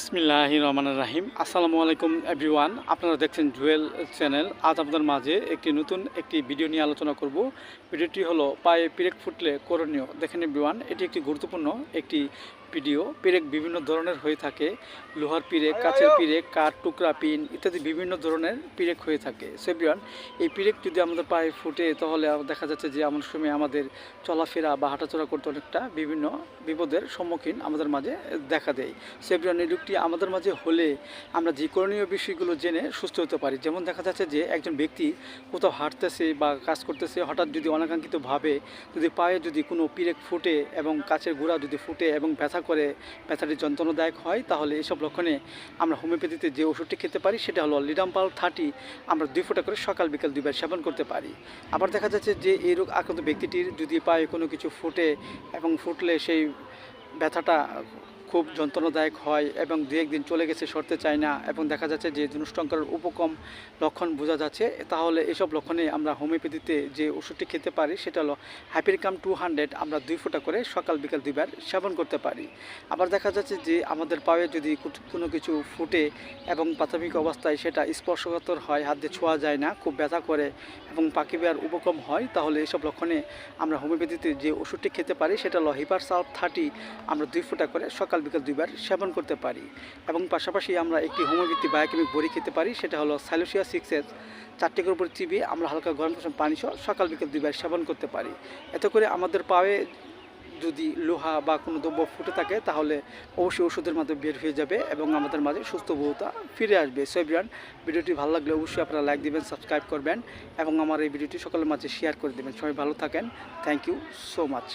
ইসমিল্লাহ রহমান রাহিম। আসসালামু আলাইকুম এভরিওয়ান। আপনারা দেখছেন জুয়েল চ্যানেল। আজ আপনাদের মাঝে একটি নতুন একটি ভিডিও নিয়ে আলোচনা করব। ভিডিওটি হলো পায়ে পিরেক ফুটলে করণীয়। দেখেন এভরিওয়ান এটি একটি গুরুত্বপূর্ণ একটি ভিডিও। পিরেক বিভিন্ন ধরনের হয়ে থাকে। লোহার পিরেক কাচের পিরেক কাঠ টুকরা পিন ইত্যাদি বিভিন্ন ধরনের পিরেক হয়ে থাকে। সো এভরিওয়ান এই পিরেক যদি আমাদের পায়ে ফুটে তাহলে দেখা যাচ্ছে যে এমন সময় আমাদের চলাফেরা বা হাঁটাচলা করতে অনেকটা বিভিন্ন বিপদের সম্মুখীন আমাদের মাঝে দেখা দেয়। সেভরিয়ান এই রোগটি আমাদের মাঝে হলে আমরা যে করণীয় বিষয়গুলো জেনে সুস্থ হতে পারি। যেমন দেখা যাচ্ছে যে একজন ব্যক্তি কোথাও হাঁটতেছে বা কাজ করতেছে, হঠাৎ যদি অনাকাঙ্ক্ষিতভাবে যদি পায়ে যদি কোনো পিরেক ফুটে এবং কাছের গোড়া যদি ফুটে এবং ব্যথা করে, ব্যথাটি যন্ত্রণাদায়ক হয়, তাহলে এসব লক্ষণে আমরা হোমিওপ্যাথিতে যে ওষুধটি খেতে পারি সেটা হলো লিডাম্পাল থার্টি আমরা দুই ফোঁটা করে সকাল বিকাল দুইবার সেবন করতে পারি। আবার দেখা যাচ্ছে যে এই রোগ আক্রান্ত ব্যক্তিটির যদি পায়ে কোনো কিছু ফুটে এবং ফুটলে সেই ব্যথাটা খুব যন্ত্রণাদায়ক হয় এবং দু একদিন চলে গেছে, সরতে চায় না এবং দেখা যাচ্ছে যে ধনুষ্টঙ্করের উপকম লক্ষণ বোঝা যাচ্ছে। তাহলে এসব লক্ষণে আমরা হোমিওপ্যাথিতে যে ওষুধটি খেতে পারি সেটা হলো হ্যাপিরকাম টু হান্ড্রেড আমরা দুই ফোঁটা করে সকাল বিকাল দুইবার সেবন করতে পারি। আবার দেখা যাচ্ছে যে আমাদের পায়ে যদি কোনো কিছু ফুটে এবং প্রাথমিক অবস্থায় সেটা স্পর্শকাতর হয়, হাত দিয়ে ছোঁয়া যায় না, খুব ব্যথা করে এবং পাখি বেয়ার উপকম হয়, তাহলে এসব লক্ষণে আমরা হোমিওপ্যাথিতে যে ওষুধটি খেতে পারি সেটা হলো হিপার সালফ থার্টি আমরা দুই ফোঁটা করে সকাল বিকাল দুইবার সেবন করতে পারি। এবং পাশাপাশি আমরা একটি হোমিওপ্যাথি বায়োকেমিক বড়ি খেতে পারি, সেটা হলো স্যালোসিয়া সিক্সেস চারটে করে উপরে চিবিয়ে আমরা হালকা গরম গরম পানি সহ সকাল বিকাল দুইবার সেবন করতে পারি। এতে করে আমাদের পায়ে যদি লোহা বা কোনো দ্রব্য ফুটে থাকে, তাহলে অবশ্যই ওষুধের মাধ্যমে বের হয়ে যাবে এবং আমাদের মাঝে সুস্থ বহুতা ফিরে আসবে। সো এভরিওয়ান ভিডিওটি ভালো লাগলে অবশ্যই আপনারা লাইক দিবেন সাবস্ক্রাইব করবেন এবং আমার এই ভিডিওটি সকলের মাঝে শেয়ার করে দেবেন। সবাই ভালো থাকেন। Thank you so much